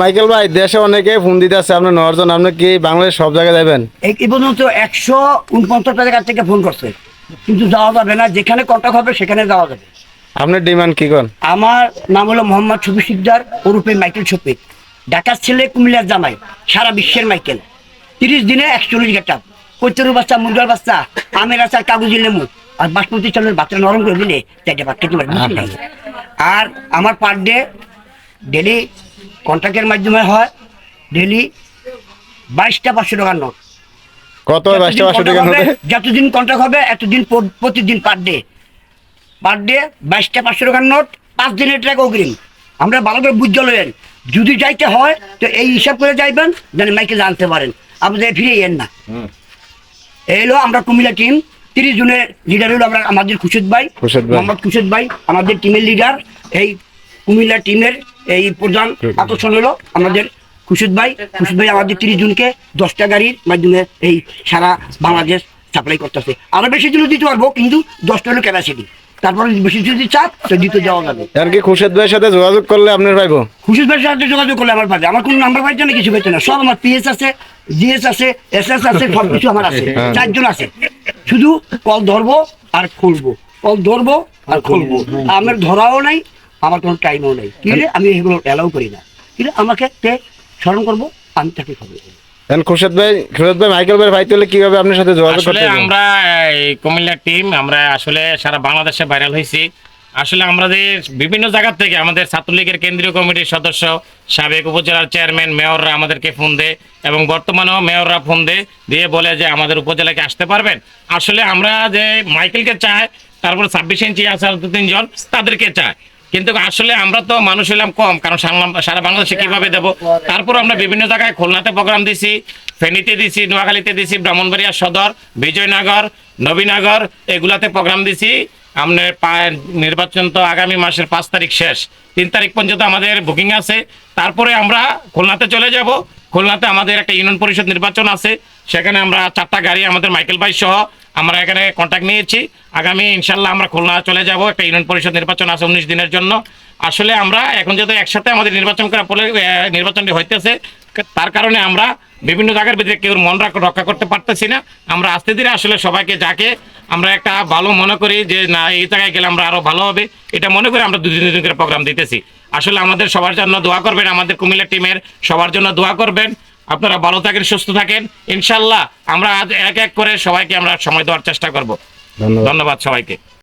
Michael ভাই দেশে অনেকে ফোন দিতে আছে আপনি নজন আপনি কি বাংলাদেশ সব জায়গায় যাবেন? এই পর্যন্ত একশো উনপঞ্চাশটা জায়গা থেকে ফোন করছে। কিন্তু যাওয়া যাবে না যেখানে কন্ট্যাক্ট হবে সেখানে যাওয়া যাবে। আপনার ডিমান্ড কি করেন? আমার নাম হলো মোহাম্মদ শফি সিকদার ওরূপে মাইকেল শফিক। ঢাকার ছেলে কুমিল্লার জামাই সারা বিশ্বের মাইকেল। তিরিশ দিনে একচল্লিশ গেটা কৈতরুর বাচ্চা মুরগার বাচ্চা আমের আচার কাগজি লেমু আর বাসমতি চালের বাচ্চা নরম করে দিলে চারটে বুঝলি নাই? আর আমার পার ডে ডেলি কন্ট্রাক্টের মাধ্যমে হয় ডেলি বাইশটা পাঁচশো টাকার নোট। কত বাইশটা পাঁচশো টাকা যতদিন কন্ট্রাক্ট হবে এতদিন পর- প্রতিদিন পার ডে পার ডে বাইশটা পাঁচশো টাকার নোট পাঁচ দিনের টাকা অগ্রিম। আমরা ভালো করে বুঝতে লইলেন যদি যাইতে হয় তো এই হিসাব করে যাইবেন যেন মাইকে জানতে পারেন। আপনি ফিরে এন না। এই হলো আমরা কুমিল্লা টিম তিরিশ জনের লিডার হলো আমরা আমাদের খুশিদ ভাই। মোহাম্মদ খুশিদ ভাই আমাদের টিমের লিডার এই কুমিল্লা টিমের এই প্রধান আকর্ষণ হলো আমাদের খুশিদ ভাই। খুশিদ ভাই আমাদের তিরিশ জনকে দশটা গাড়ির মাধ্যমে এই সারা বাংলাদেশ সাপ্লাই করতেছে। আরও বেশি দিলেও দিতে পারব কিন্তু দশটা হলো ক্যাপাসিটি তারপরে বেশি যদি চাপ তো দিতে যাওয়া যাবে। এমনকি খুরশেদ ভাইয়ের সাথে যোগাযোগ করলে আপনার পাইবো খুশিদ ভাইয়ের সাথে যোগাযোগ করলে আমার পাবে আমার কোনো নাম্বার পাইছে না কিছু পাইছে না সব আমার পিএস আছে জিএস আছে এস এস আছে সব কিছু আমার আছে। চারজন আছে। শুধু কল ধরবো আর খুলবো। কল ধরবো আর খুলবো। আমার ধরাও নাই আমার কোনো টাইমও নেই। কি আমি এগুলো অ্যালাউ করি না। কি রে আমাকে তে স্মরণ করব? আমি তাকে খবর দেবো। খুরশেদ ভাই খুরশেদ ভাই মাইকেল ভাই ভাই তাহলে কীভাবে আপনার সাথে যোগাযোগ আসলে আমরা এই টিম আমরা আসলে সারা বাংলাদেশে ভাইরাল হয়েছি। আসলে আমাদের বিভিন্ন জায়গা থেকে আমাদের ছাত্রলীগের কেন্দ্রীয় কমিটির সদস্য সাবেক উপজেলার চেয়ারম্যান মেয়ররা আমাদেরকে ফোন দেয় এবং বর্তমানেও মেয়ররা ফোন দেয় দিয়ে বলে যে আমাদের উপজেলাকে আসতে পারবেন। আসলে আমরা যে মাইকেলকে চাই তারপর ছাব্বিশ ইঞ্চি আছে আর দু তিনজন তাদেরকে চাই কিন্তু আসলে আমরা তো মানুষ হলাম কম, কারণ সারা বাংলাদেশে কীভাবে দেবো? তারপর আমরা বিভিন্ন জায়গায় খুলনাতে প্রোগ্রাম দিছি, ফেনীতে দিছি, নোয়াখালীতে দিছি, ব্রাহ্মণবাড়িয়া সদর, বিজয়নগর, নবীনগর, এগুলাতে প্রোগ্রাম দিছি। আমাদের নির্বাচন তো আগামী মাসের পাঁচ তারিখ শেষ। তিন তারিখ পর্যন্ত আমাদের বুকিং আছে। তারপরে আমরা খুলনাতে চলে যাব। খুলনাতে আমাদের একটা ইউনিয়ন পরিষদ নির্বাচন আছে। সেখানে আমরা চারটা গাড়ি আমাদের মাইকেল ভাই সহ আমরা এখানে কন্ট্যাক্ট নিয়েছি। আগামী ইনশাল্লাহ আমরা খুলনা চলে যাব, একটা ইউনিয়ন পরিষদ নির্বাচন আছে উনিশ দিনের জন্য। আসলে আমরা এখন যেহেতু একসাথে আমাদের নির্বাচন করা পরে নির্বাচনটি হইতেছে, তার কারণে আমরা বিভিন্ন জায়গার ভিতরে কেউ মন রক্ষা করতে পারতেছি না। আমরা আস্তে ধীরে আসলে সবাইকে যাকে আমরা একটা ভালো মনে করি যে না এই জায়গায় গেলে আমরা আরও ভালো হবে। এটা মনে করে আমরা দুদিন দুদিন করে প্রোগ্রাম দিতেছি। আসলে আমাদের সবার জন্য দোয়া করবেন আমাদের কুমিল্লা টিমের সবার জন্য দোয়া করবেন। আপনারা ভালো থাকেন সুস্থ থাকেন। ইনশাল্লাহ আমরা আজ এক এক করে সবাইকে আমরা সময় দেওয়ার চেষ্টা করব। ধন্যবাদ সবাইকে।